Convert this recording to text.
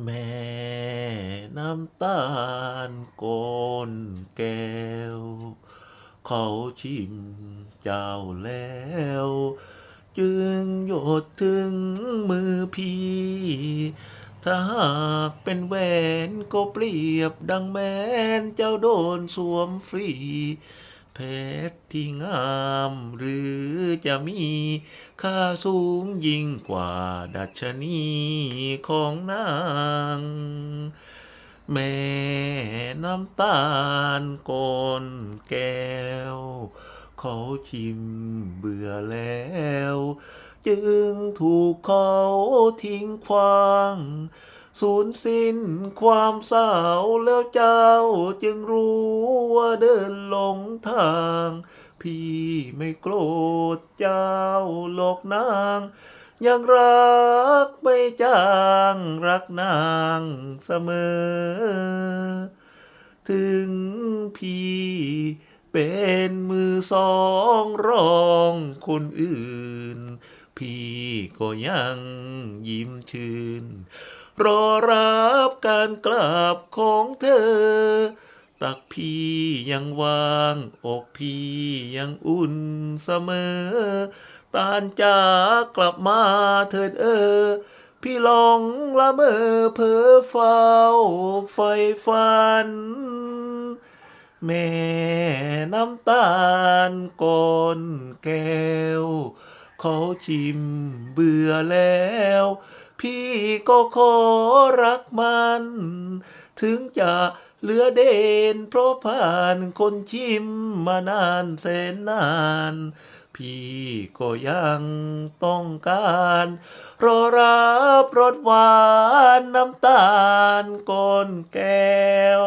แม่น้ำตาลโกนแก้ว เขาชิมเจ้าแล้ว จึงหยดถึงมือพี่ ถ้าหากเป็นแหวนก็เปรียบดังแมนเจ้าโดนสวมฟรี เพชรที่งามหรือจะมี ค่าสูงยิ่งกว่าดัชนีของนางแม่น้ำตาลโกนแก้ว เขาชิมเบื่อแล้ว จึงถูกเขาทิ้งควาง สูญสิ้นความเศร้าแล้วเจ้าจึงรู้ว่าเดินหลงทาง พี่ไม่โกรธเจ้าหลอกนาง ยังรักไม่จางรักนางเสมอ ถึงพี่เป็นมือสองรองคนอื่น พี่ก็ยัง ยิ้มชื่น รอรับการกลับของเธอ ตักพี่ยังวาง อกพี่ยังอุ่นเสมอ ตานจากกลับมาเถิดเออ พี่ลองละเมอเพ้อเฝ้าไฟฝันแม่น้ำตาลก่อนแก้ว เขาชิมเบื่อแล้ว พี่ก็ขอรักมัน ถึงจะเหลือเด่นเพราะผ่านคนชิมมานานแสนนาน พี่ก็ยังต้องการ รอรับรสหวานน้ำตาลก้นแก้ว